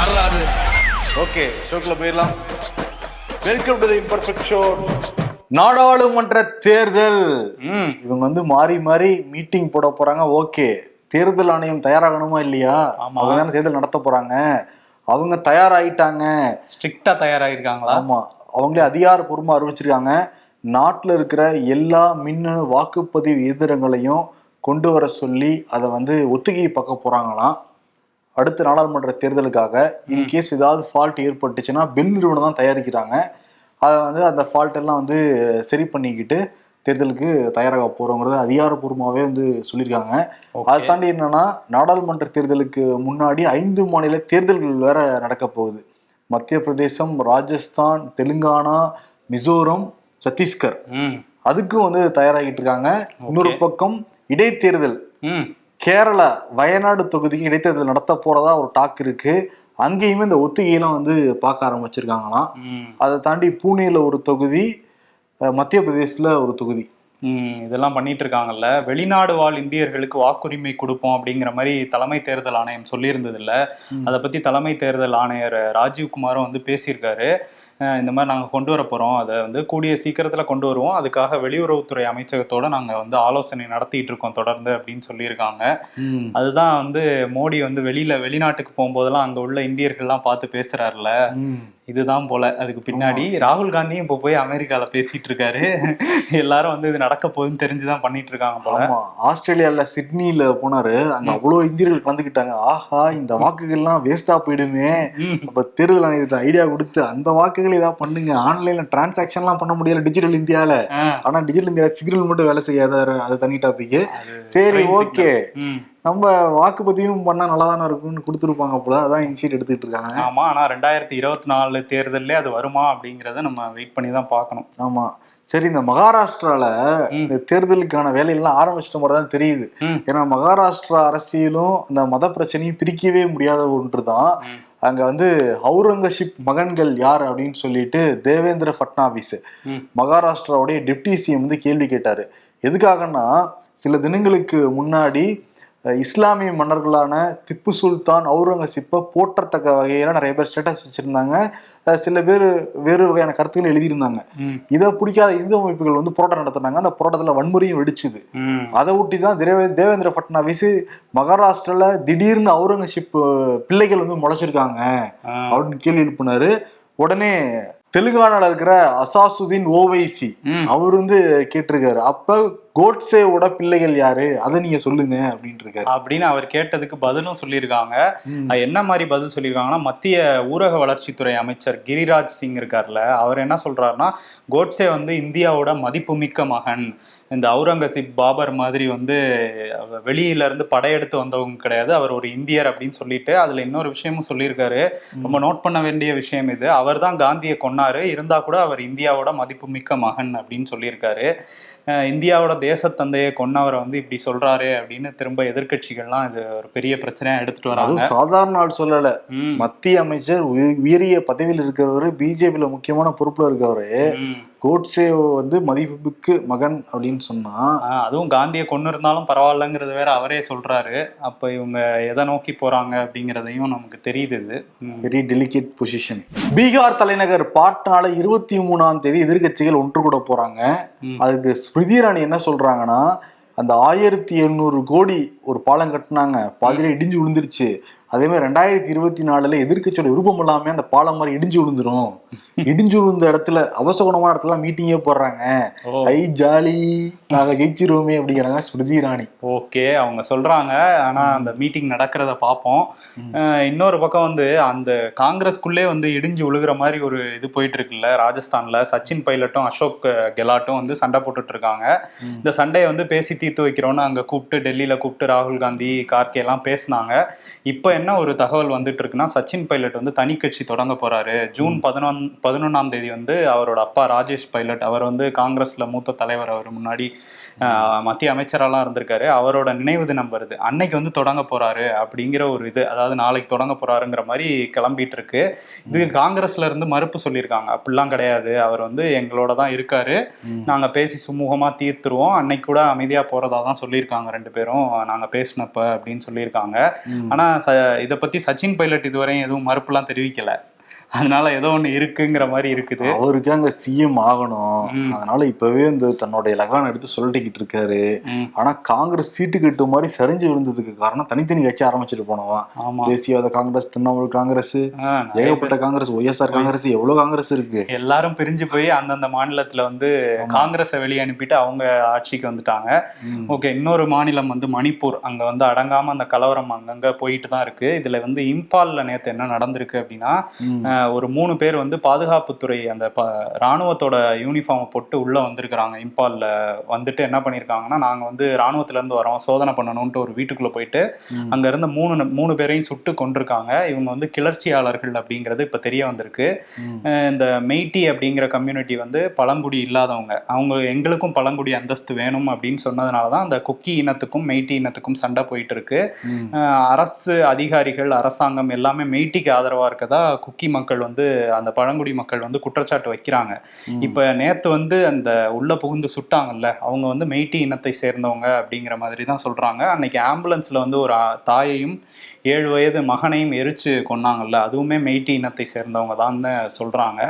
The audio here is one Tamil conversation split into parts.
யாராது ஓகே ஷோக்குள்ள போயிடலாம். Welcome to the imperfect show நாடாளுமன்ற தேர்தல். இவங்க வந்து மாறி மாறி மீட்டிங் போட போறாங்க. ஓகே தேர்தல் ஆணையம் தயாராகணுமா இல்லையா. அவங்க தானே தேர்தல் நடத்த போறாங்க. அவங்க தயாராயிட்டாங்க. ஸ்ட்ரிக்டா தயாராகிருக்காங்களா ஆமா. அவங்களே அதிகாரப்பூர்வமா அறிவிச்சிருக்காங்க. நாட்டுல இருக்கிற எல்லா மின்னணு வாக்குப்பதிவு இயந்திரங்களையும் கொண்டு வர சொல்லி அதை வந்து ஒத்திகை பார்க்க போறாங்களாம். அடுத்த நாடாளுமன்ற தேர்தலுக்காக இன்கேஸ் ஏதாவது ஃபால்ட் ஏற்பட்டுச்சுன்னா பெல் நிறுவனம் தான் தயாரிக்கிறாங்க. அதை வந்து அந்த ஃபால்ட் எல்லாம் வந்து சரி பண்ணிக்கிட்டு தேர்தலுக்கு தயாராக போறோங்கிறது அதிகாரப்பூர்வமாகவே வந்து சொல்லியிருக்காங்க. அதை தாண்டி என்னன்னா நாடாளுமன்ற தேர்தலுக்கு முன்னாடி ஐந்து மாநில தேர்தல்கள் வேற நடக்க போகுது. மத்திய பிரதேசம் ராஜஸ்தான் தெலுங்கானா மிசோரம் சத்தீஸ்கர். அதுக்கும் வந்து தயாராகிட்டு இருக்காங்க. இன்னொரு பக்கம் இடைத்தேர்தல். கேரளா வயநாடு தொகுதிக்கு இடைத்தேர்தல் நடத்த போறதா ஒரு டாக் இருக்கு. அங்கேயுமே இந்த ஒத்திகையெல்லாம் வந்து பார்க்க ஆரம்பிச்சிருக்காங்களாம். அதை தாண்டி பூனேல ஒரு தொகுதி மத்திய பிரதேசத்துல ஒரு தொகுதி. இதெல்லாம் பண்ணிட்டு இருக்காங்கல்ல. வெளிநாடு வாழ் இந்தியர்களுக்கு வாக்குரிமை கொடுப்போம் அப்படிங்கிற மாதிரி தலைமை தேர்தல் ஆணையம் சொல்லியிருந்தது இல்ல அதை பத்தி தலைமை தேர்தல் ஆணையர் ராஜீவ்குமாரும் வந்து பேசியிருக்காரு. இந்த மாதிரி நாங்க கொண்டு வர போறோம். அதை வந்து கூடிய சீக்கிரத்துல கொண்டு வருவோம். அதுக்காக வெளியுறவுத்துறை அமைச்சகத்தோட நாங்க வந்து ஆலோசனை நடத்திட்டு இருக்கோம் தொடர்ந்து அப்படின்னு சொல்லியிருக்காங்க. அதுதான் வந்து மோடி வந்து வெளியில வெளிநாட்டுக்கு போகும்போதெல்லாம் அங்க உள்ள இந்தியர்கள்லாம் பார்த்து பேசுறாருல. இதுதான் போல. அதுக்கு பின்னாடி ராகுல் காந்தியும் இப்போ போய் அமெரிக்கால பேசிட்டு இருக்காரு எல்லாரும் வந்து இது நடக்க போகுதுன்னு தெரிஞ்சுதான் பண்ணிட்டு இருக்காங்க போல. ஆமா. ஆஸ்திரேலியால சிட்னில போனாரு. அங்க அவ்வளவு இந்தியர்கள் கலந்துக்கிட்டாங்க ஆஹா இந்த வாக்குகள்லாம் வேஸ்டா போயிடுமே. அப்ப தேர்தல் ஆணையத்துல ஐடியா கொடுத்து அந்த வாக்குகள் ஏதாவது பண்ணுங்க. ஆன்லைன்ல டிரான்சாக்ஷன்லாம் பண்ண முடியல டிஜிட்டல் இந்தியால. ஆ, ஆனா டிஜிட்டல் இந்தியா சிக்னல் மட்டும் வேலை செய்யாத அது தனி டாபிக் சரி ஓகே. நம்ம வாக்குப்பதிவும் பண்ணா நல்லா தானே இருக்கும்னு கொடுத்துருப்பாங்க போல அதான் இனிஷியேட் எடுத்துக்கிட்டு இருக்காங்க ஆமா ஆனா ரெண்டாயிரத்தி இருபத்தி நாலு தேர்தல்லே அது வருமா அப்படிங்கறத நம்ம வெயிட் பண்ணி தான் பார்க்கணும் ஆமா சரி இந்த மகாராஷ்டிரால. இந்த தேர்தலுக்கான வேலையெல்லாம் ஆரம்பிச்சிட்ட மாதிரி தான் தெரியுது. ஏன்னா மகாராஷ்டிரா அரசியலும் அந்த மத பிரச்சனையும் பிரிக்கவே முடியாத ஒன்றுதான் ம். அங்க வந்து அவுரங்கசீப் மகன்கள் யார் அப்படின்னு சொல்லிட்டு தேவேந்திர ஃபட்னாவிஸ் ம். மகாராஷ்டிராவுடைய டெப்டி சிஎம் வந்து கேள்வி கேட்டாரு எதுக்காகன்னா சில தினங்களுக்கு முன்னாடி இஸ்லாமிய மன்னர்களான திப்பு சுல்தான் அவுரங்கசீப்பை போற்றத்தக்க வகையில நிறைய பேர் ஸ்டேட்டஸ் வச்சிருந்தாங்க சில பேர் வேறு வகையான கருத்துக்கள் எழுதியிருந்தாங்க. இதை பிடிக்காத இந்து அமைப்புகள் வந்து போராட்டம் நடத்தினாங்க அந்த போராட்டத்துல வன்முறையும் வெடிச்சுது. அதை ஒட்டி தான் தேவே தேவேந்திர ஃபட்னாவிஸ் மகாராஷ்டிரால திடீர்னு அவுரங்கசீப் பிள்ளைகள் வந்து முளைச்சிருக்காங்க. அப்படின்னு கேள்வி எழுப்பினாரு உடனே தெலுங்கானால இருக்கிற அசாசுதீன் ஓவைசி. அவர் வந்து கேட்டிருக்காரு. அப்ப கோட்சேவோட பிள்ளைகள் யாரு? அதை நீங்க சொல்லுங்க அப்படின்ட்டு இருக்காரு அப்படின்னு அவர் கேட்டதுக்கு பதிலும் சொல்லியிருக்காங்க. என்ன மாதிரி பதில் சொல்லியிருக்காங்கன்னா மத்திய ஊரக வளர்ச்சித்துறை அமைச்சர் கிரிராஜ் சிங் இருக்கார்ல அவர் என்ன சொல்றாருன்னா கோட்சே வந்து இந்தியாவோட மதிப்புமிக்க மகன். இந்த அவுரங்கசீப் பாபர் மாதிரி வந்து வெளியில இருந்து படையெடுத்து வந்தவங்க கிடையாது. அவர் ஒரு இந்தியர் அப்படின்னு சொல்லிட்டு அதுல இன்னொரு விஷயமும் சொல்லியிருக்காரு. ரொம்ப நோட் பண்ண வேண்டிய விஷயம் இது. அவர் தான் காந்தியை கொன்னாரு. இருந்தா கூட அவர் இந்தியாவோட மதிப்புமிக்க மகன் அப்படின்னு சொல்லியிருக்காரு. இந்தியாவோட தேசத்தந்தையை கொன்னவரை வந்து இப்படி சொல்றாரு அப்படின்னு திரும்ப எதிர்க்கட்சிகள்லாம் இது ஒரு பெரிய பிரச்சனையா எடுத்துட்டு வராங்க. சாதாரண ஆள் சொல்லல. மத்திய அமைச்சர் உய- உயரிய பதவியில் இருக்கிறவரு பிஜேபியில முக்கியமான பொறுப்புல இருக்கவரு கோட்சே வந்து மதிப்புக்கு மகன் அப்படின்னு சொன்னா அதுவும் காந்தியை கொண்டு இருந்தாலும் பரவாயில்லங்கிறது வேற அவரே சொல்றாரு. அப்ப இவங்க எதை நோக்கி போறாங்க அப்படிங்கிறதையும் நமக்கு தெரியுது இது. வெரி டெலிகேட் பொசிஷன் பீகார் தலைநகர் பாட்னால இருபத்தி மூணாம் தேதி எதிர்க்கட்சிகள் ஒன்று கூட போறாங்க. அதுக்கு ஸ்மிருதி இரானி என்ன சொல்றாங்கன்னா அந்த ஆயிரத்தி எண்ணூறு கோடி ஒரு பாலம் கட்டினாங்க. பாதியில இடிஞ்சு விழுந்துருச்சு. அதே மாதிரி ரெண்டாயிரத்தி இருபத்தி நாலுல எதிர்க்கட்சியோட விருப்பம் இல்லாம அந்த பாலம் மாதிரி இடிஞ்சு விழுந்துரும். இடிஞ்சு விழுந்த இடத்துல அவசகுணமான இடத்துல மீட்டிங்கே போடுறாங்க. ஐ ஜாலி நாங்க ஜெயிச்சிருவோமே அப்படிங்கிறாங்க ஸ்மிருதி இரானி ஓகே அவங்க சொல்றாங்க. ஆனா அந்த மீட்டிங் நடக்கிறத பார்ப்போம் இன்னொரு பக்கம் வந்து அந்த காங்கிரஸ்குள்ளே வந்து இடிஞ்சு விழுகிற மாதிரி ஒரு இது போயிட்டு இருக்குல்ல ராஜஸ்தான்ல. சச்சின் பைலட்டும் அசோக் கெலாட்டும் வந்து சண்டை போட்டுட்டு இருக்காங்க. இந்த சண்டையை வந்து பேசி தீர்த்து வைக்கிறோன்னு அங்க கூப்பிட்டு டெல்லியில கூப்பிட்டு ராகுல் காந்தி கார்கே எல்லாம் பேசினாங்க. இப்போ என்ன ஒரு தகவல் வந்துட்டு இருக்குன்னா சச்சின் பைலட் வந்து தனி கட்சி தொடங்க போறாரு. ஜூன் பதினொன் பதினொன்னாம் தேதி வந்து அவரோட அப்பா ராஜேஷ் பைலட் அவர் வந்து காங்கிரஸ்ல மூத்த தலைவர் அவர் முன்னாடி மத்திய அமைச்சரெல்லாம் இருந்திருக்காரு. அவரோட நினைவு தினம் வருது. அன்னைக்கு வந்து தொடங்க போறாரு அப்படிங்கிற ஒரு இது அதாவது நாளைக்கு தொடங்க போறாருங்கிற மாதிரி கிளம்பிட்டு இருக்கு. இது காங்கிரஸ்ல இருந்து மறுப்பு சொல்லியிருக்காங்க. அப்படிலாம் கிடையாது. அவர் வந்து எங்களோட தான் இருக்காரு. நாங்க பேசி சுமூகமா தீர்த்துருவோம். அன்னைக்கு கூட அமைதியா போறதா தான் சொல்லியிருக்காங்க ரெண்டு பேரும். நாங்க பேசினப்ப அப்படின்னு சொல்லியிருக்காங்க. ஆனா ச- இதை பத்தி சச்சின் பைலட் இதுவரையும் எதுவும் மறுப்புலாம் தெரிவிக்கல. அதனால ஏதோ ஒண்ணு இருக்குங்கிற மாதிரி இருக்குது. அவருக்கு அங்க சிஎம் ஆகணும். அதனால இப்பவே இந்த தன்னுடைய லகான் எடுத்து சொல்லிட்டுக்கிட்டு இருக்காரு. ஆனா காங்கிரஸ் சீட்டு கட்டு மாதிரி சரிஞ்சு விழுந்ததுக்கு காரணம் தனித்தனி கட்சி ஆரம்பிச்சிட்டு போனவன். ஆமா. தேசியவாத காங்கிரஸ் திரிணாமுல் காங்கிரஸ் ஏகப்பட்ட காங்கிரஸ் ஒய்எஸ்ஆர் காங்கிரஸ் எவ்வளவு காங்கிரஸ் இருக்கு. எல்லாரும் பிரிஞ்சு போய் அந்தந்த மாநிலத்துல வந்து காங்கிரஸை வெளியே அனுப்பிட்டு அவங்க ஆட்சிக்கு வந்துட்டாங்க. ஓகே இன்னொரு மாநிலம் வந்து மணிப்பூர். அங்க வந்து அடங்காம அந்த கலவரம் அங்கங்க போயிட்டு தான் இருக்கு. இதுல வந்து இம்பால்ல நேத்து என்ன நடந்திருக்கு அப்படின்னா ஒரு மூணு பேர் வந்து பாதுகாப்புத்துறை அந்த ப ராணுவத்தோட யூனிஃபார்மை போட்டு உள்ள வந்திருக்கிறாங்க. இம்பால்ல வந்துட்டு என்ன பண்ணியிருக்காங்கன்னா நாங்க வந்து ராணுவத்துல இருந்து வரோம் சோதனை பண்ணணும்ட்டு ஒரு வீட்டுக்குள்ள போயிட்டு ம். அங்க இருந்த மூணு மூணு பேரையும் சுட்டு கொண்டிருக்காங்க இவங்க வந்து கிளர்ச்சியாளர்கள் அப்படிங்கிறது இப்ப தெரிய வந்திருக்கு. இந்த மெய்ட்டி அப்படிங்கிற கம்யூனிட்டி வந்து பழங்குடி இல்லாதவங்க அவங்க எங்களுக்கும் பழங்குடி அந்தஸ்து வேணும் அப்படின்னு சொன்னதுனால தான் அந்த குக்கி இனத்துக்கும் மெய்ட்டி இனத்துக்கும் சண்டை போயிட்டு இருக்கு அரசு அதிகாரிகள் அரசாங்கம் எல்லாமே மெய்ட்டிக்கு ஆதரவா இருக்கதா குக்கி மக்கள் வந்து அந்த பழங்குடி மக்கள் வந்து குற்றச்சாட்டு வைக்கிறாங்க. இப்ப நேத்து வந்து அந்த உள்ள புகுந்து சுட்டாங்கல்ல அவங்க வந்து மெய்ட்டி இனத்தை சேர்ந்தவங்க அப்படிங்கிற மாதிரி தான் சொல்றாங்க அன்னைக்கு ஆம்புலன்ஸ்ல வந்து ஒரு தாயையும் ஏழு வயது மகனையும் எரிச்சு கொன்னாங்கல்ல அதுவுமே மெய்ட்டி இனத்தை சேர்ந்தவங்க தான் சொல்றாங்க.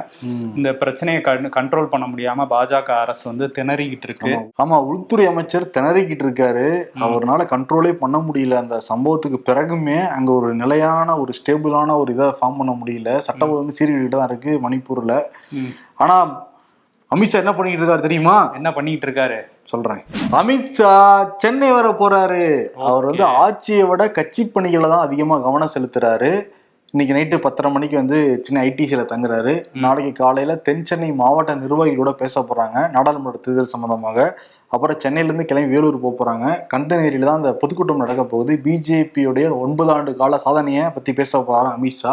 இந்த பிரச்சனையை கண்ட்ரோல் பண்ண முடியாம பாஜக அரசு வந்து திணறிக்கிட்டு இருக்கு. ஆமா. உள்துறை அமைச்சர் திணறிக்கிட்டு இருக்காரு. அவர்னால கண்ட்ரோலே பண்ண முடியல. அந்த சம்பவத்துக்கு பிறகுமே அங்க ஒரு நிலையான ஒரு ஸ்டேபிளான ஒரு இதை ஃபார்ம் பண்ண முடியல. சட்ட ஒழுங்கு சீர்கிட்டு தான் இருக்கு மணிப்பூர்ல. ஆனா அமித்ஷா என்ன பண்ணிட்டு இருக்காரு தெரியுமா? என்ன பண்ணிட்டு இருக்காரு? சொல்றேன். அமித்ஷா சென்னை வர போறாரு. அவர் வந்து ஆட்சியை விட கட்சி பணிகளை தான் அதிகமா கவனம் செலுத்துறாரு. இன்னைக்கு நைட்டு பத்தரை மணிக்கு வந்து சின்ன ஐடிசியில தங்குறாரு. நாளைக்கு காலையில தென் சென்னை மாவட்ட நிர்வாகிகளோட பேச போறாங்க. நாடாளுமன்ற தேர்தல் சம்பந்தமாக. அப்புறம் சென்னையிலேருந்து கிளம்பி வேலூர் போக போறாங்க. கந்தநேரியில தான் அந்த பொதுக்கூட்டம் நடக்க போகுது. பிஜேபியுடைய ஒன்பது ஆண்டு கால சாதனையை பத்தி பேச போறாராம் அமித்ஷா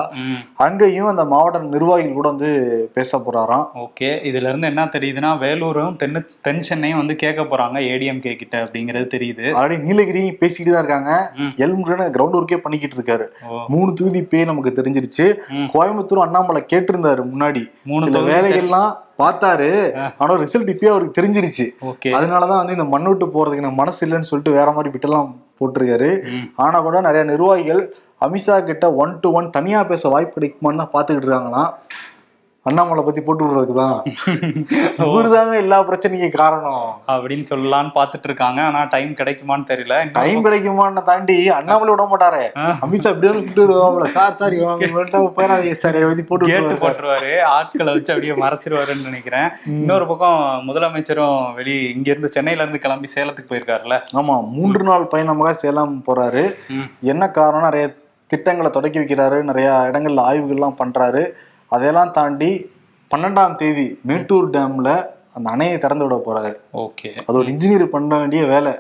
அங்கேயும் அந்த மாவட்ட நிர்வாகிகள் கூட வந்து பேச போறாராம். ஓகே. இதுல இருந்து என்ன தெரியுதுன்னா வேலூரும் தென் தென் சென்னையும் வந்து கேட்க போறாங்க ஏடிஎம்கே கிட்ட அப்படிங்கிறது தெரியுது. ஆல்ரெடி நீலகிரி பேசிக்கிட்டு தான் இருக்காங்க. எல்முருகன் கிரவுண்ட் ஒர்க்கே பண்ணிக்கிட்டு இருக்காரு. மூணு தொகுதி பேர் நமக்கு தெரிஞ்சிருச்சு. கோயம்புத்தூர் அண்ணாமலை கேட்டிருந்தாரு முன்னாடி. மூணு வேலைகள்லாம் பார்த்தாரு. ஆனா ரிசல்ட் இப்பயே அவருக்கு தெரிஞ்சிருச்சு. அதனாலதான் வந்து இந்த மண் விட்டு போறதுக்கு எனக்கு மனசு இல்லைன்னு சொல்லிட்டு வேற மாதிரி விட்டெல்லாம் போட்டிருக்காரு. ஆனா கூட நிறைய நிர்வாகிகள் அமித்ஷா கிட்ட ஒன் டு ஒன் தனியா பேச வாய்ப்பு கிடைக்குமான்னு தான் பாத்துக்கிட்டு இருக்காங்களாம். அண்ணாமலை பத்தி போட்டு விடுறதுக்கு தான் இவருதாங்க எல்லா பிரச்சனைக்கும் காரணம். அப்படின்னு சொல்லலாம்னு பாத்துட்டு இருக்காங்க. ஆனா டைம் கிடைக்குமான்னு தெரியல. டைம் கிடைக்குமான்னு தாண்டி அண்ணாமலை விட மாட்டாரே. அமித்ஷா அப்படியே கூப்பிட்டு வருவாங்களே சார் சார் போயிடாதீங்க சார். எழுதி போட்டு கேட்டு. போட்டுருவாரு. ஆட்களை வச்சு அப்படியே மறைச்சிருவாருன்னு நினைக்கிறேன். இன்னொரு பக்கம் முதலமைச்சரும் வெளி இங்க இருந்து சென்னையில இருந்து கிளம்பி சேலத்துக்கு போயிருக்காருல்ல. ஆமா மூன்று நாள் பயணமாக சேலம் போறாரு. என்ன காரணம்? நிறைய திட்டங்களை தொடக்கி வைக்கிறாரு. நிறைய இடங்கள்ல ஆய்வுகள்லாம் பண்றாரு. அதையெல்லாம் தாண்டி பன்னெண்டாம் தேதி மேட்டூர் டேமில் அந்த அணையை திறந்து விட போறாரு. ஓகே. அது ஒரு இன்ஜினியர் பண்ண வேண்டிய வேலை.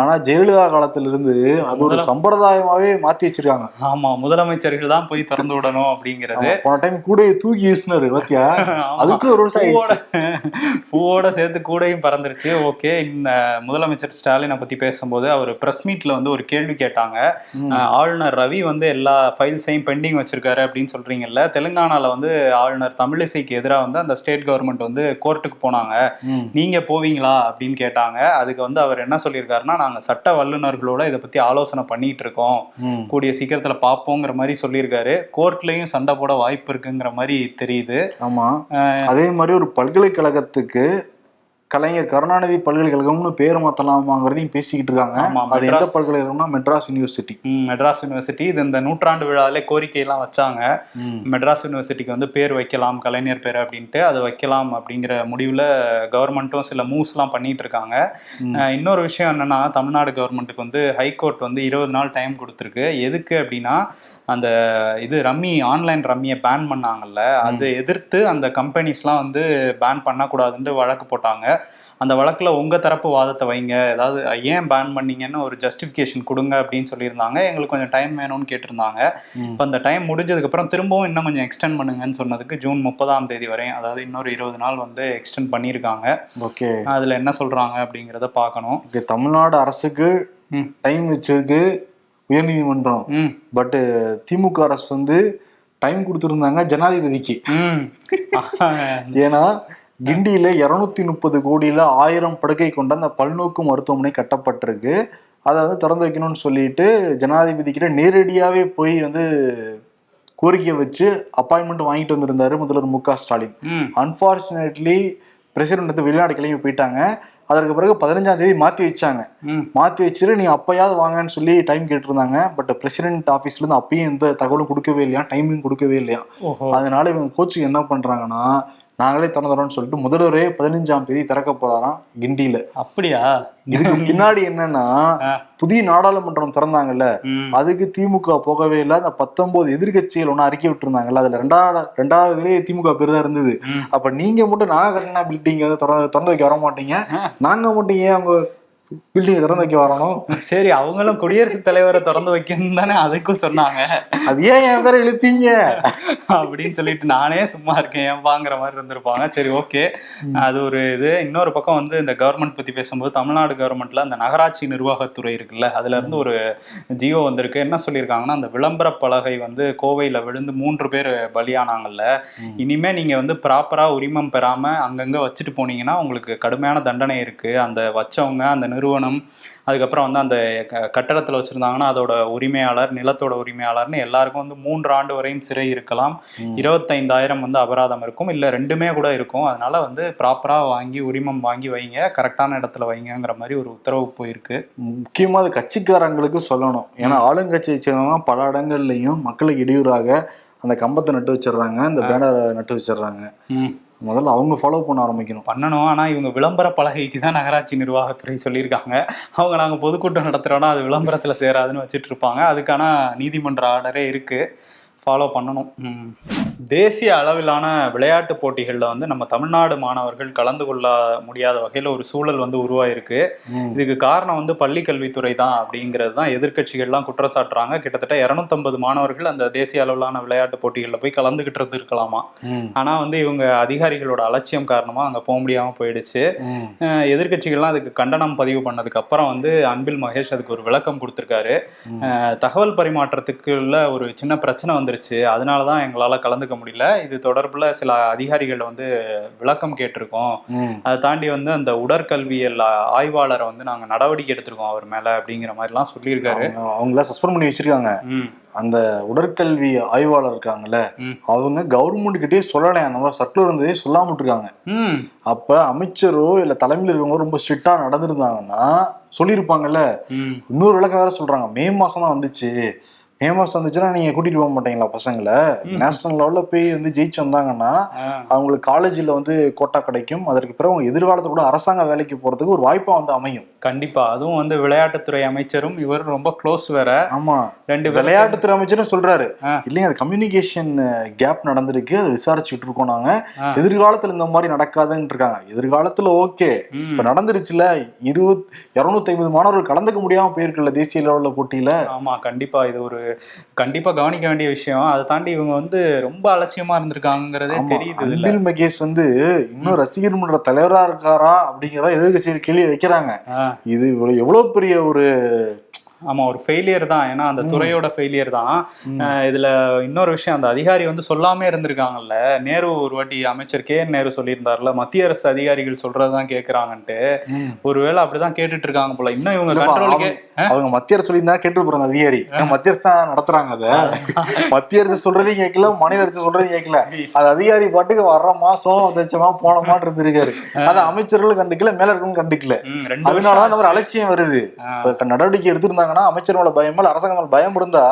ஆனா ஜெயலலிதா காலத்துல இருந்து அது ஒரு சம்பிரதாயமாவே மாத்தி வச்சிருக்காங்க. ஆமா முதலமைச்சர்கள் தான் போய் திறந்து விடணும் அப்படிங்கிறது. போன டைம் கூட தூக்கி வீசினாரு பாத்தியா. அதுக்கு ஒரு வருஷம் பூவோட சேர்த்து கூடையும் பறந்துருச்சு. ஓகே இந்த முதலமைச்சர் ஸ்டாலினை பத்தி பேசும்போது அவர் பிரஸ் மீட்ல வந்து ஒரு கேள்வி கேட்டாங்க. ஆளுநர் ரவி வந்து எல்லா ஃபைல்ஸையும் பெண்டிங் வச்சிருக்காரு அப்படின்னு சொல்றீங்கல்ல. தெலுங்கானால வந்து ஆளுநர் தமிழிசைக்கு எதிராக வந்து அந்த ஸ்டேட் கவர்மெண்ட் வந்து கோர்ட்டுக்கு போனாங்க. நீங்க போவீங்களா அப்படின்னு கேட்டாங்க. அதுக்கு வந்து அவர் என்ன சொல்லியிருக்காருன்னா நாங்க சட்ட வல்லுநர்களோட இதை பத்தி ஆலோசனை பண்ணிட்டு இருக்கோம். கூடிய சீக்கிரத்துல பார்ப்போங்கிற மாதிரி சொல்லியிருக்காரு. கோர்ட்லயும் சண்டை போட வாய்ப்பு இருக்குங்கிற மாதிரி தெரியுது. ஆமா. அதே மாதிரி ஒரு பல்கலைக்கழகத்துக்கு கலைஞர் கருணாநிதி பல்கலைக்கழகம்னு பேர் மாத்தலாமாங்கிறதையும் பேசிக்கிட்டு இருக்காங்க. அது எந்த மெட்ராஸ். பல்கலைக்கழகம்னா மெட்ராஸ் யூனிவர்சிட்டி. மெட்ராஸ் யூனிவர்சிட்டி. இது இந்த நூற்றாண்டு விழாவிலே கோரிக்கையெல்லாம் வச்சாங்க. மெட்ராஸ் யூனிவர்சிட்டிக்கு வந்து பேர் வைக்கலாம் கலைஞர் பேர் அப்படின்ட்டு அது வைக்கலாம் அப்படிங்கிற முடிவில் கவர்மெண்ட்டும் சில மூவ்ஸ்லாம் பண்ணிட்டு இருக்காங்க. இன்னொரு விஷயம் என்னன்னா தமிழ்நாடு கவர்மெண்ட்டுக்கு வந்து ஹைகோர்ட் வந்து இருபது நாள் டைம் கொடுத்துருக்கு. எதுக்கு அப்படின்னா அந்த இது ரம்மி ஆன்லைன் ரம்மியை பேன் பண்ணாங்கல்ல அதை எதிர்த்து அந்த கம்பெனிஸ்லாம் வந்து பேன் பண்ணக்கூடாதுன்ட்டு வழக்கு போட்டாங்க. அந்த வழக்கில் உங்கள் தரப்பு வாதத்தை வைங்க. ஏதாவது ஏன் பேன் பண்ணீங்கன்னு ஒரு ஜஸ்டிஃபிகேஷன் கொடுங்க அப்படின்னு சொல்லியிருந்தாங்க. எங்களுக்கு கொஞ்சம் டைம் வேணும்னு கேட்டிருந்தாங்க. இப்போ அந்த டைம் முடிஞ்சதுக்கப்புறம் திரும்பவும் இன்னும் கொஞ்சம் எக்ஸ்டெண்ட் பண்ணுங்கன்னு சொன்னதுக்கு ஜூன் முப்பதாம் தேதி வரையும் அதாவது இன்னொரு இருபது நாள் வந்து எக்ஸ்டெண்ட் பண்ணியிருக்காங்க. ஓகே. அதில் என்ன சொல்கிறாங்க அப்படிங்கிறத பார்க்கணும். தமிழ்நாடு அரசுக்கு. டைம் வச்சிருக்கு உயர்நீதிமன்றம். ம். பட் திமுக அரசு வந்து டைம் கொடுத்துருந்தாங்க ஜனாதிபதிக்கு. ம். ஏன்னா கிண்டியில இருநூத்தி முப்பது கோடியில ஆயிரம் படுக்கை கொண்ட அந்த பல்நோக்கு மருத்துவமனை கட்டப்பட்டிருக்கு. அதை வந்து திறந்து வைக்கணும்னு சொல்லிட்டு ஜனாதிபதி கிட்ட நேரடியாவே போய் வந்து கோரிக்கை வச்சு அப்பாயின்மெண்ட் வாங்கிட்டு வந்திருந்தாரு முதல்வர் மு க ஸ்டாலின். அன்பார்ச்சுனேட்லி பிரசிடென்ட் வந்து வெளிநாடு கிளம்பி போயிட்டாங்க. அதற்கு பிறகு பதினஞ்சாம் தேதி மாத்தி வச்சாங்க. மாத்தி வச்சுட்டு நீ அப்பயாவது வாங்கன்னு சொல்லி டைம் கேட்டிருந்தாங்க. பட் பிரசிடென்ட் ஆபீஸ்ல இருந்து அப்பயும் எந்த தகவலும் கொடுக்கவே இல்லையா? டைமிங் கொடுக்கவே இல்லையா? அதனால இவங்க கோச்சுக்கு என்ன பண்றாங்கன்னா நாங்களே திறந்துறோம்னு சொல்லிட்டு முதல்வரே பதினஞ்சாம் தேதி திறக்க போறாராம் கிண்டியில. அப்படியா? இதுக்கு பின்னாடி என்னன்னா. புதிய நாடாளுமன்றம் திறந்தாங்கல்ல அதுக்கு திமுக போகவே இல்லை. அந்த பத்தொன்பது எதிர்கட்சிகள் ஒண்ணு அறிக்கை விட்டுருந்தாங்கல்ல. அதுல ரெண்டாவது ரெண்டாவதுலயே திமுக பேர் தான் இருந்தது. அப்ப நீங்க மட்டும் நாங்க கட்டின பில்டிங் வந்து திறந்து வைக்க வர மாட்டீங்க நாங்க மட்டும் ஏன் அவங்க பில்டிங் திறந்து வைக்க வரணும். சரி அவங்களும் குடியரசுத் தலைவரை திறந்து வைக்கணும் தானே அதுக்கும் சொன்னாங்க. அது ஏன் என் பேரை இழுத்தீங்க? அப்படின்னு சொல்லிட்டு நானே சும்மா இருக்கேன் ஏன்பாங்கிற மாதிரி இருந்திருப்பாங்க. சரி ஓகே. அது ஒரு இது. இன்னொரு பக்கம் வந்து இந்த கவர்மெண்ட் பத்தி பேசும்போது தமிழ்நாடு கவர்மெண்ட்ல அந்த நகராட்சி நிர்வாகத்துறை இருக்குல்ல அதுல இருந்து ஒரு ஜியோ வந்திருக்கு. என்ன சொல்லியிருக்காங்கன்னா அந்த விளம்பர பலகை வந்து கோவையில விழுந்து மூன்று பேர் பலியானாங்கல்ல. இனிமே நீங்க வந்து ப்ராப்பரா உரிமம் பெறாம அங்கங்க வச்சுட்டு போனீங்கன்னா உங்களுக்கு கடுமையான தண்டனை இருக்கு. அந்த வச்சவங்க அந்த நிறுவனம் அதுக்கப்புறம் வந்து அந்த கட்டடத்துல வச்சிருந்தாங்கன்னா அதோட உரிமையாளர் நிலத்தோட உரிமையாளர்னு எல்லாருக்கும் வந்து மூன்று ஆண்டு வரையும் சிறை இருக்கலாம். இருபத்தைந்தாயிரம் வந்து அபராதம் இருக்கும். இல்ல ரெண்டுமே கூட இருக்கும். அதனால வந்து ப்ராப்பரா வாங்கி உரிமம் வாங்கி வைங்க. கரெக்டான இடத்துல வைங்கங்கிற மாதிரி ஒரு உத்தரவு போயிருக்கு. முக்கியமா அது கட்சிக்காரங்களுக்கு சொல்லணும். ஏன்னா ஆளுங்கட்சியை சேர்ந்தவங்க பல இடங்கள்லயும் மக்களுக்கு இடையூறாக அந்த கம்பத்தை நட்டு வச்சிடுறாங்க அந்த பேனரை நட்டு வச்சிடுறாங்க. முதல்ல அவங்க ஃபாலோ பண்ண ஆரம்பிக்கணும். பண்ணணும். ஆனால் இவங்க விளம்பர பலகைக்கு தான் நகராட்சி நிர்வாகத்துறை சொல்லியிருக்காங்க. அவங்க நாங்கள் பொதுக்கூட்டம் நடத்துறோம்னா அது விளம்பரத்தில் சேராதுன்னு வச்சுட்டு இருப்பாங்க. அதுக்கான நீதிமன்ற ஆர்டரே இருக்கு. ஃபாலோ பண்ணணும். தேசிய அளவிலான விளையாட்டு போட்டிகளில் வந்து நம்ம தமிழ்நாடு மாணவர்கள் கலந்து கொள்ள முடியாத வகையில் ஒரு சூழல் வந்து உருவாயிருக்கு. இதுக்கு காரணம் வந்து பள்ளி கல்வித்துறை தான் அப்படிங்கிறது தான். எதிர்க்கட்சிகள்லாம் குற்றம் சாட்டுறாங்க கிட்டத்தட்ட இரநூத்தம்பது மாணவர்கள் அந்த தேசிய அளவிலான விளையாட்டு போட்டிகளில் போய் கலந்துகிட்டு இருந்திருக்கலாமா ம். ஆனா வந்து இவங்க அதிகாரிகளோட அலட்சியம் காரணமா அங்க போக முடியாம போயிடுச்சு. ம். அஹ் எதிர்க்கட்சிகள்லாம் அதுக்கு கண்டனம் பதிவு பண்ணதுக்கு அப்புறம் வந்து அன்பில் மகேஷ் அதுக்கு ஒரு விளக்கம் கொடுத்திருக்காரு. தகவல் பரிமாற்றத்துக்குள்ள ஒரு சின்ன பிரச்சனை வந்துருச்சு. அதனால தான் எங்களால கலந்துக்க முடியல. இது தொடர்புல சில அதிகாரிகள் வந்து விளக்கம் கேட்டிருக்கோம். அதை தாண்டி வந்து அந்த உடற்கல்வியல் ஆய்வாளரை வந்து நாங்க நடவடிக்கை எடுத்திருக்கோம் அவர் மேல அப்படிங்கிற மாதிரிலாம் சொல்லியிருக்காரு. அவங்க- அவங்கள சஸ்பெண்ட் பண்ணி வச்சிருக்காங்க. அந்த உடற்கல்வி ஆய்வாளர் இருக்காங்கல்ல. அவங்க கவர்மெண்ட் கிட்டே சொல்லலையா அந்த மாதிரி சர்க்குலர் இருந்ததே சொல்லாம இருக்காங்க அப்ப அமைச்சரோ இல்ல தலைமையில் இருக்கவங்க ரொம்ப ஸ்ட்ரிக்டா நடந்திருந்தாங்கன்னா சொல்லியிருப்பாங்கல்ல. இன்னொரு விளக்கம் வேற சொல்றாங்க மே மாசம் தான் வந்துச்சு. மாசம் வந்துச்சுன்னா நீங்க கூட்டிட்டு போக மாட்டீங்களா பசங்களை? நேஷனல் லெவல்ல போய் வந்து ஜெயிச்சு வந்தாங்கன்னா அவங்களுக்கு காலேஜ்ல வந்து கோட்டா கிடைக்கும். அதற்கு பிறகு அவங்க எதிர்காலத்துல கூட அரசாங்க வேலைக்கு போறதுக்கு ஒரு வாய்ப்பா வந்து அமையும். கண்டிப்பா. அதுவும் வந்து விளையாட்டுத்துறை அமைச்சரும் இவர் ரொம்ப க்ளோஸ் வேற. ஆமா. ரெண்டு விளையாட்டுத்துறை அமைச்சரும் சொல்றாரு. இல்லைங்க அது கம்யூனிகேஷன் கேப் நடந்திருக்கு. அதை விசாரிச்சுட்டு இருக்கோம் நாங்க. எதிர்காலத்துல இந்த மாதிரி நடக்காதுன்னு இருக்காங்க. எதிர்காலத்துல ஓகே. இப்ப நடந்துருச்சுல இருபத் இருநூத்தி ஐம்பது மாணவர்கள் கலந்துக்க முடியாம போயிருக்குல்ல தேசிய லெவல்ல போட்டியில? ஆமா கண்டிப்பா. இது ஒரு கண்டிப்பா கவனிக்க வேண்டிய விஷயம். அதை தாண்டி இவங்க வந்து ரொம்ப அலட்சியமா இருந்திருக்காங்கிறதே தெரியுது அன்பில் மகேஷ் வந்து இன்னும் ரசிகர் மன்ற தலைவரா இருக்காரா அப்படிங்கிறத எதிர்கட்சிகள் கேள்வி வைக்கிறாங்க. இது இவ்வளவு எவ்வளவு பெரிய ஒரு ஆமா ஒரு ஃபெயிலியர் தான். ஏன்னா அந்த துறையோட ஃபெயிலியர் தான். இதுல இன்னொரு விஷயம் அந்த அதிகாரி வந்து சொல்லாம இருந்திருக்காங்கல்ல. நேரு ஒரு வாட்டி அமைச்சர் கே நேரு சொல்லியிருந்தாருல மத்திய அரசு அதிகாரிகள் சொல்றதுதான் கேக்குறாங்கன்ட்டு. ஒருவேளை அப்படிதான் கேட்டுட்டு இருக்காங்க போல. இன்னும் இவங்க கண்ட்ரோலுக்கே அவங்க மத்திய அரசு சொல்லி தான் கேட்டு போறாங்க அதிகாரி. மத்திய அரசு தான் நடத்துறாங்க அத. மத்திய அரசு சொல்றதையும் கேட்கல மாநில அரசு சொல்றதையும் கேட்கல. அது அதிகாரி பாட்டுக்கு வர்றோமா சோகம் தச்சமா போனமான்னு இருந்திருக்காரு. அது அமைச்சர்களும் கண்டுக்கல மேல இருக்கவங்க கண்டுக்கல. அதனாலதான் நம்ம. அலட்சியம் வருது. நடவடிக்கை எடுத்திருந்தாங்கன்னா அமைச்சர் மேல பயம் அரசாங்கம் மேல பயம் இருந்தா.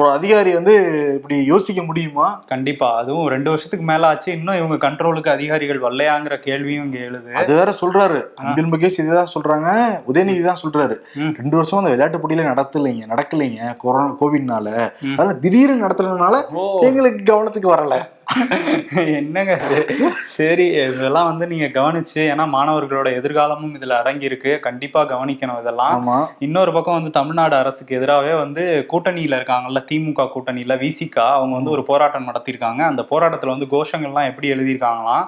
ஒரு அதிகாரி வந்து இப்படி யோசிக்க முடியுமா? கண்டிப்பா. அதுவும் ரெண்டு வருஷத்துக்கு மேல ஆச்சு. இன்னும் இவங்க கண்ட்ரோலுக்கு அதிகாரிகள் வரலையாங்கிற கேள்வியும் இங்க எழுது. அது வேற சொல்றாரு. அன்பில் மகேஷ் இதுதான் சொல்றாங்க உதயநிதி தான் சொல்றாரு. ரெண்டு வருஷமா அந்த விளையாட்டு போட்டியில நடத்தலைங்க நடக்கலைங்க. கொரோனா கோவிட்னால. அதனால திடீர்னு நடத்துறதுனால எங்களுக்கு கவனத்துக்கு வரல. என்னங்க சரி இதெல்லாம் வந்து நீங்க கவனிச்சு ஏன்னா மாணவர்களோட எதிர்காலமும் இதுல அடங்கி இருக்கு கண்டிப்பா கவனிக்கணும் இதெல்லாம். இன்னொரு பக்கம் வந்து தமிழ்நாடு அரசுக்கு எதிராகவே வந்து கூட்டணியில இருக்காங்கல்ல திமுக கூட்டணியில விசிகா அவங்க வந்து ஒரு போராட்டம் நடத்தியிருக்காங்க. அந்த போராட்டத்துல வந்து கோஷங்கள்லாம் எப்படி எழுதியிருக்காங்களாம்?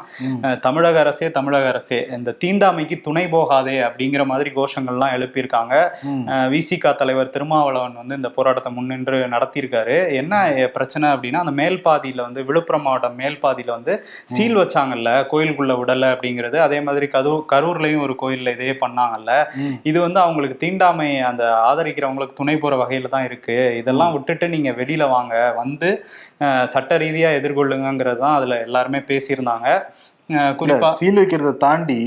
தமிழக அரசே தமிழக அரசே இந்த தீண்டாமைக்கு துணை போகாதே அப்படிங்கிற மாதிரி கோஷங்கள்லாம் எழுப்பியிருக்காங்க. விசிகா தலைவர் திருமாவளவன் வந்து இந்த போராட்டத்தை முன்னின்று நடத்தியிருக்காரு. என்ன பிரச்சனை அப்படின்னா அந்த மேல் பாதியில வந்து விழுப்புரம் மாவட்ட மாவட்டம் மேல்பாதியில வந்து சீல் வச்சாங்கல்ல கோயிலுக்குள்ள விடல அப்படிங்கிறது. அதே மாதிரி கரூர் கரூர்லயும் ஒரு கோயில்ல இதே பண்ணாங்கல்ல. இது வந்து அவங்களுக்கு தீண்டாமை அந்த ஆதரிக்கிறவங்களுக்கு துணை போற வகையில தான் இருக்கு. இதெல்லாம் விட்டுட்டு நீங்க வெளியில வாங்க. வந்து சட்ட ரீதியா எதிர்கொள்ளுங்கிறது தான் அதுல எல்லாருமே பேசியிருந்தாங்க. அஹ், இல்ல குறிப்பா சீல் வைக்கிறத தாண்டி.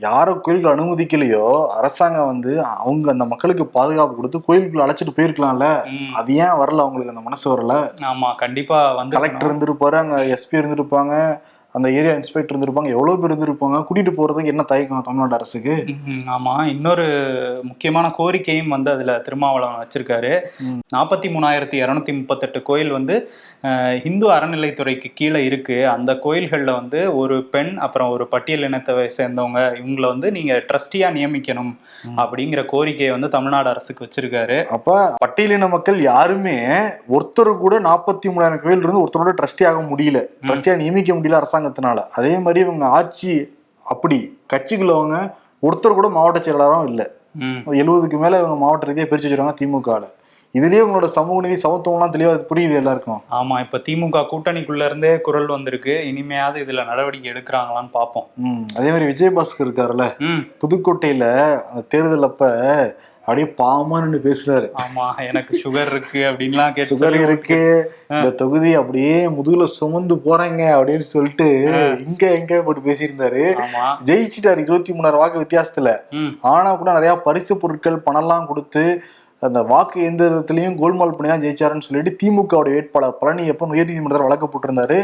யாரோ கோயிலுக்கு அனுமதிக்கலையோ அரசாங்கம் வந்து அவங்க அந்த மக்களுக்கு பாதுகாப்பு கொடுத்து கோயிலுக்குள்ள அழைச்சிட்டு போயிருக்கலாம்ல. அது ஏன் வரல அவங்களுக்கு அந்த மனசு வரல? ஆமா கண்டிப்பா வந்து கலெக்டர் இருந்திருப்பாரு அங்க எஸ்பி இருந்திருப்பாங்க. அந்த ஏரியா இன்ஸ்பெக்டர் இருந்திருப்பாங்க. எவ்வளவு பேர் இருந்திருப்பாங்க? கூட்டிட்டு போறதுக்கு என்ன தயக்கம் தமிழ்நாடு அரசுக்கு. ஆமா. இன்னொரு முக்கியமான கோரிக்கையும் வந்து அதுல திருமாவளவன் வச்சிருக்காரு. நாற்பத்தி மூணாயிரத்தி இரநூத்தி முப்பத்தெட்டு கோயில் வந்து இந்து அறநிலைத்துறைக்கு கீழே இருக்கு. அந்த கோயில்கள்ல வந்து ஒரு பெண் அப்புறம் ஒரு பட்டியல் இனத்தை சேர்ந்தவங்க இவங்கள வந்து நீங்க ட்ரஸ்டியா நியமிக்கணும். அப்படிங்கிற கோரிக்கையை வந்து தமிழ்நாடு அரசுக்கு வச்சிருக்காரு. அப்ப பட்டியலின மக்கள் யாருமே ஒருத்தர் கூட நாற்பத்தி மூணாயிரம் கோயில் இருந்து ஒருத்தரோட ட்ரஸ்டி ஆக முடியல. ட்ரஸ்டியா நியமிக்க முடியல அரசாங்கத்தினால. அதே மாதிரி இவங்க ஆட்சி அப்படி கட்சிக்குள்ளவங்க ஒருத்தர் கூட மாவட்ட செயலாளரும் இல்ல. எழுபதுக்கு மேல இவங்க மாவட்ட ரீதியா பிரிச்சு வச்சிருக்காங்க திமுகல. இதுலயே உங்களோட சமூக நீதி சமத்துவம்லாம் தெளிவா புரியுது எல்லாருக்கும். ஆமா இப்ப திமுக கூட்டணிக்குள்ள இருந்தே குரல் வந்திருக்கு. இனிமையாவது இதுல நடவடிக்கை எடுக்கிறாங்களான்னு பார்ப்போம் ம் அதே மாதிரி விஜயபாஸ்கர் இருக்காருல்ல. புதுக்கோட்டையில அந்த தேர்தல் அப்ப அப்படியே பாமான்னு பேசுறாரு. ஆமா எனக்கு சுகர் இருக்கு அப்படின்லாம் சுகர் இருக்கு. இந்த தொகுதி அப்படியே முதுகுல சுமந்து போறாங்க அப்படின்னு சொல்லிட்டு இங்க எங்க போட்டு பேசியிருந்தாரு. ஜெயிச்சிட்டாரு இருபத்தி மூணாயிரம் வாக்கு வித்தியாசத்துல. ஆனா கூட நிறைய பரிசு பொருட்கள் பணம்லாம் கொடுத்து அந்த வாக்கு எந்திரத்திலையும் கோல்மால் பண்ணி தான் ஜெயிச்சாருன்னு சொல்லிட்டு திமுகவுடைய வேட்பாளர் பழனியப்பன் உயர்நீதிமன்றத்தில் வழக்கு போட்டிருந்தாரு.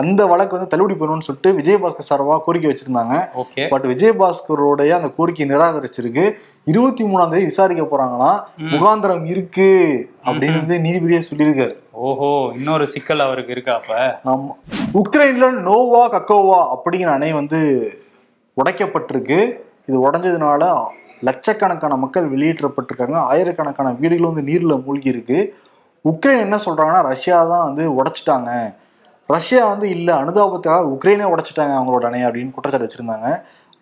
அந்த வழக்கு வந்து தள்ளுபடி பண்ணணும்னு சொல்லிட்டு விஜயபாஸ்கர் சார்பா கோரிக்கை வச்சிருந்தாங்க. பட் விஜயபாஸ்கருடைய அந்த கோரிக்கையை நிராகரிச்சிருக்கு. இருபத்தி மூணாம் தேதி விசாரிக்க போறாங்களாம் ம். முகாந்திரம் இருக்கு அப்படின்னு வந்து நீதிபதியே சொல்லியிருக்காரு. ஓஹோ இன்னொரு சிக்கல் அவருக்கு இருக்கா அப்ப? ஆமா. உக்ரைன்ல நோவா கக்கோவா அப்படிங்கிற அணை வந்து உடைக்கப்பட்டிருக்கு. இது உடைஞ்சதுனால லட்சக்கணக்கான மக்கள் வெளியேற்றப்பட்டிருக்காங்க. ஆயிரக்கணக்கான வீடுகள் வந்து நீர்ல மூழ்கி இருக்கு உக்ரைன் என்ன சொல்றாங்கன்னா ரஷ்யா தான் வந்து உடைச்சிட்டாங்க. ரஷ்யா வந்து இல்ல அனுதாபத்துக்காக உக்ரைனே உடைச்சிட்டாங்க அவங்களோட அணை அப்படின்னு குற்றச்சாட்டு வச்சிருந்தாங்க.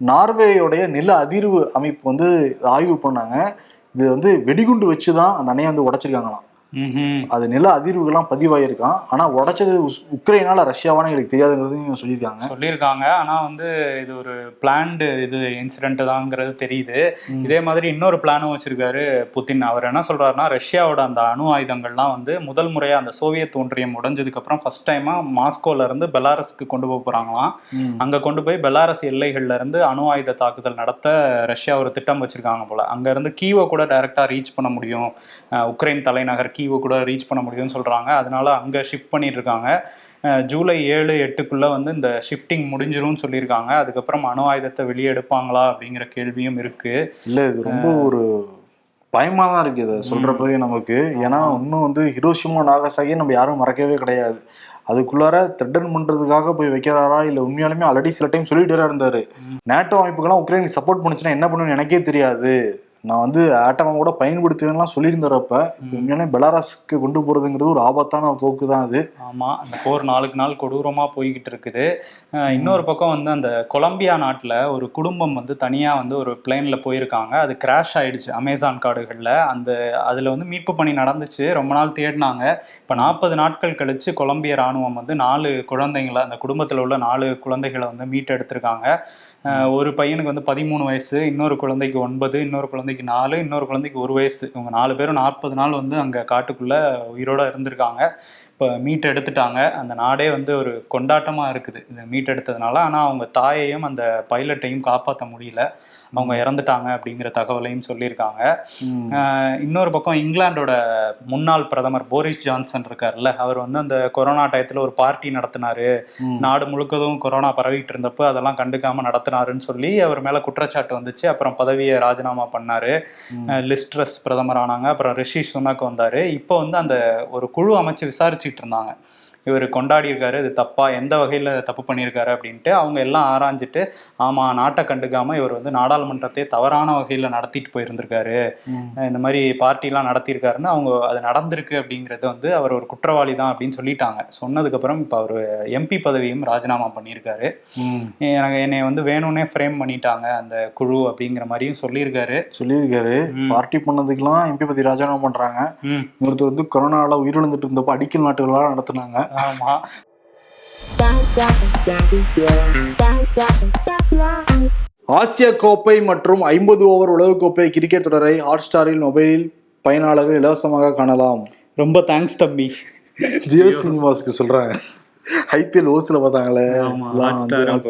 நார்வேயோடைய நில அதிர்வு அமைப்பு வந்து ஆய்வு பண்ணாங்க. இது வந்து வெடிகுண்டு வச்சு தான் அந்த அணையை வந்து உடச்சிருக்காங்களாம். அது நில அதிர்வுகள்லாம் பதிவாயிருக்கான். ஆனா உடைச்சது உக்ரைனால ரஷ்யாவான்னு எங்களுக்கு தெரியாதுங்கிறதையும் சொல்லியிருக்காங்க. சொல்லியிருக்காங்க. ஆனா வந்து இது ஒரு பிளான்டு இது இன்சிடென்ட் தான்ங்கிறது தெரியுது. இதே மாதிரி இன்னொரு பிளானும் வச்சிருக்காரு புதின். அவர் என்ன சொல்றாருன்னா ரஷ்யாவோட அந்த அணு ஆயுதங்கள்லாம் வந்து முதல் முறையா அந்த சோவியத் ஒன்றியம் உடைஞ்சதுக்கு அப்புறம் ஃபர்ஸ்ட் டைமா மாஸ்கோல இருந்து பெலாரஸ்க்கு கொண்டு போக போறாங்களாம். அங்க கொண்டு போய் பெலாரஸ் எல்லைகள்ல இருந்து அணு ஆயுத தாக்குதல் நடத்த ரஷ்யா ஒரு திட்டம் வச்சிருக்காங்க போல. அங்க இருந்து கீவை கூட டைரக்டா ரீச் பண்ண முடியும். உக்ரைன் தலைநகர் கீவை கூட ரீச் பண்ண முடியும்னு சொல்றாங்க. அதனால அங்க ஷிஃப்ட் பண்ணிட்டு இருக்காங்க ஜூலை ஏழு எட்டுக்குள்ள வந்து இந்த ஷிஃப்டிங் முடிஞ்சிரும்னு சொல்லியிருக்காங்க. அதுக்கப்புறம் அணு ஆயுதத்தை வெளியே எடுப்பாங்களா அப்படிங்கிற கேள்வியும் இருக்கு. இல்ல இது ரொம்ப ஒரு பயமா தான் இருக்கு இதை சொல்றப்பவே நமக்கு. ஏன்னா இன்னும் வந்து ஹிரோஷிமா நாகசாகியை நம்ம யாரும் மறக்கவே கிடையாது. அதுக்குள்ளார த்ரெட்டன் பண்றதுக்காக போய் வைக்கிறாரா இல்ல உண்மையாலுமே ஆல்ரெடி சில டைம் சொல்லிட்டு இருந்தாரு. நேட்டோ அமைப்புக்கெல்லாம் உக்ரைனுக்கு சப்போர்ட் பண்ணுச்சுன்னா என்ன பண்ணுன்னு எனக்கே தெரியாது. நான் வந்து ஆட்டமா கூட பயன்படுத்துவேன்லாம் சொல்லியிருந்தாரப்ப இப்ப உண்மையாலுமே பெலாரஸ்க்கு கொண்டு போறதுங்கிறது ஒரு ஆபத்தான போக்கு தான் அது. ஆமா அந்த போர் நாளுக்கு நாள் கொடூரமா போய்கிட்டு இருக்குது. இன்னொரு பக்கம் வந்து அந்த கொலம்பியா நாட்டுல ஒரு குடும்பம் வந்து தனியா வந்து ஒரு பிளேன்ல போயிருக்காங்க. அது கிராஷ் ஆயிடுச்சு அமேசான் காடுகள்ல. அந்த அதுல வந்து மீட்பு பணி நடந்துச்சு. ரொம்ப நாள் தேடினாங்க. இப்ப நாற்பது நாட்கள் கழிச்சு கொலம்பிய ராணுவம் வந்து நாலு குழந்தைங்களை அந்த குடும்பத்துல உள்ள நாலு குழந்தைகளை வந்து மீட்டு எடுத்திருக்காங்க அஹ் ஒரு பையனுக்கு வந்து பதிமூணு வயசு இன்னொரு குழந்தைக்கு ஒன்பது இன்னொரு குழந்தைக்கு நாலு இன்னொரு குழந்தைக்கு ஒரு வயசு. இவங்க நாலு பேரும் நாற்பது நாள் வந்து அங்கே காட்டுக்குள்ளே உயிரோடு இருந்திருக்காங்க. இப்போ மீட் எடுத்துட்டாங்க. அந்த நாடே வந்து ஒரு கொண்டாட்டமாக இருக்குது. இந்த மீட் எடுத்ததுனால ஆனால் அவங்க தாயையும் அந்த பைலட்டையும் காப்பாற்ற முடியல. அவங்க இறந்துட்டாங்க அப்படிங்கிற தகவலையும் சொல்லியிருக்காங்க. இன்னொரு பக்கம் இங்கிலாந்தோட முன்னாள் பிரதமர் போரிஸ் ஜான்சன் இருக்கார்ல அவர் வந்து அந்த கொரோனா டயத்துல ஒரு பார்ட்டி நடத்தினாரு. நாடு முழுக்கதும் கொரோனா பரவிட்டு இருந்தப்போ அதெல்லாம் கண்டுக்காம நடத்தினாருன்னு சொல்லி அவர் மேல குற்றச்சாட்டு வந்துச்சு. அப்புறம் பதவியை ராஜினாமா பண்ணாரு. லிஸ்ட்ரஸ் பிரதமர் ஆனாங்க அப்புறம் ரிஷி சுனக் வந்தாரு. இப்போ வந்து அந்த ஒரு குழு அமைச்சு விசாரிச்சுட்டு இருந்தாங்க. இவர் கொண்டாடி இருக்காரு இது தப்பா எந்த வகையில தப்பு பண்ணியிருக்காரு அப்படின்ட்டு அவங்க எல்லாம் ஆராய்ஞ்சிட்டு ஆமா நாட்டை கண்டுக்காம இவர் வந்து நாடாளுமன்றத்தை தவறான வகையில நடத்திட்டு போயிருந்திருக்காரு. இந்த மாதிரி பார்ட்டிலாம் நடத்தியிருக்காருன்னு அவங்க அது நடந்திருக்கு அப்படிங்கிறது வந்து அவர் ஒரு குற்றவாளி தான் அப்படின்னு சொல்லிட்டாங்க. சொன்னதுக்கப்புறம் இப்போ அவர் எம்பி பதவியும் ராஜினாமா பண்ணியிருக்காரு. எனக்கு என்னை வந்து வேணும்னே ஃப்ரேம் பண்ணிட்டாங்க அந்த குழு அப்படிங்கிற மாதிரியும் சொல்லியிருக்காரு. சொல்லியிருக்காரு. பார்ட்டி பண்ணதுக்கெல்லாம் எம்பி பத்தி ராஜினாமா பண்றாங்க. ம். இன்னொருத்தர் வந்து கொரோனால உயிரிழந்துட்டு இருந்தப்ப அடிக்கல் நாட்டுகளாக நடத்துனாங்க. ஆமா. ஆசிய கோப்பை மற்றும் ஐம்பது ஓவர் உலகக்கோப்பை கிரிக்கெட் தொடரை ஹாட் ஸ்டாரில் மொபைலில் பயனாளர்கள் இலவசமாக காணலாம். ரொம்ப தேங்க்ஸ் தம்பி. ஜியோ சினிமாஸ்க்கு சொல்றாங்க ஐபிஎல் ஓஸ்ல பார்த்தாங்களே.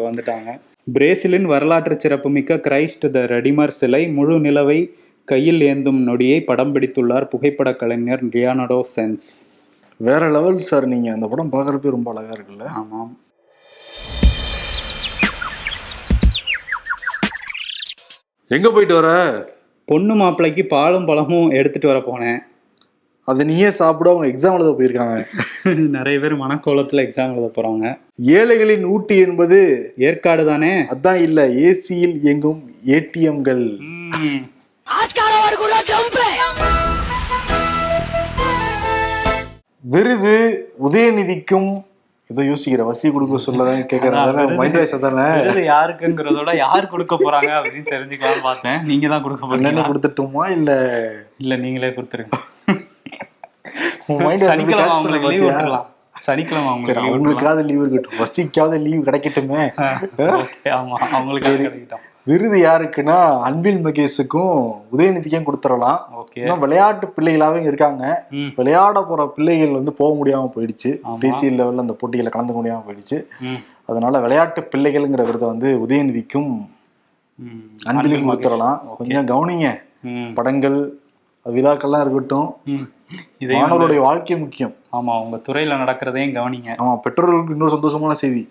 வந்துட்டாங்க. பிரேசிலின் வரலாற்று சிறப்புமிக்க கிரைஸ்ட் த ரெடிமர் சிலை முழு நிலவை கையில் ஏந்தும் நொடியை படம் பிடித்துள்ளார் புகைப்பட கலைஞர் லியானடோ சென்ஸ் வேற லெவல் சார் நீங்க அந்த படம் பார்க்கறப்பே ரொம்ப அழகா இருக்குல்ல? ஆமாம். எங்க போயிட்டு வர? பொண்ணு மாப்பிள்ளைக்கு பாலும் பழமும் எடுத்துட்டு வர போனேன். அதை நீயே சாப்பிட அவங்க எக்ஸாம் எழுத போயிருக்காங்க. நிறைய பேர் மனக்கோலத்துல எக்ஸாம் எழுத போறாங்க ஏழைகளின் ஊட்டி என்பது ஏற்காடு தானே? அதான் இல்ல ஏசியில் இயங்கும் ஏடிஎம்கள். விருது உதயநிதிக்கும் இதை யோசிக்கிற வசி கொடுக்க சொல்லதான் கேட்கறேன். மைண்ட் வாய்ஸ் தானே விருது யாருக்குங்கிறதோட யார் கொடுக்க போறாங்க அப்படின்னு தெரிஞ்சுக்கலாம் பார்த்தேன். நீங்க தான் கொடுக்க போறீங்க கொடுத்துட்டோமா இல்ல? இல்ல நீங்களே கொடுத்துருங்க. சனிக்கிழமை அவங்களுக்கு லீவ் விட்டுலாம் சனிக்கிழமை அவங்களுக்கு. அவங்களுக்காவது லீவ் இருக்கட்டும். வசிக்காவது லீவ் கிடைக்கட்டுமே. ஆமா அவங்களுக்கு கிடைக்கட்டும். விருது யாருக்குன்னா அன்பில் மகேஷுக்கும் உதயநிதிக்கும் கொடுத்துடலாம். இன்னும் விளையாட்டு பிள்ளைகளாவே இருக்காங்க. விளையாட போற பிள்ளைகள் வந்து போக முடியாம போயிடுச்சு. தேசிய லெவல்ல அந்த போட்டியில கலந்து முடியாம போயிடுச்சு. அதனால விளையாட்டு பிள்ளைகள்ங்கிற விருதை வந்து உதயநிதிக்கும் அன்பிலும் கொடுத்துடலாம். கொஞ்சம் கவனிங்க. படங்கள் விழாக்கள்லாம் இருக்கட்டும். மாணவருடைய வாழ்க்கை முக்கியம். ஆமா உங்க துறையில நடக்கிறதையும் கவனிங்க. ஆமா பெற்றோர்களுக்கு இன்னொரு சந்தோஷமான செய்தி.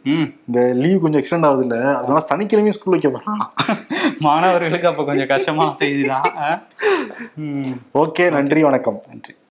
இந்த லீவ் கொஞ்சம் எக்ஸ்டெண்ட் ஆகுது இல்ல அதனால சனிக்கிழமையும் ஸ்கூல் வைக்க போறான் மாணவர்களுக்கு அப்ப கொஞ்சம் கஷ்டமான செய்தி தான் ஓகே நன்றி வணக்கம். நன்றி.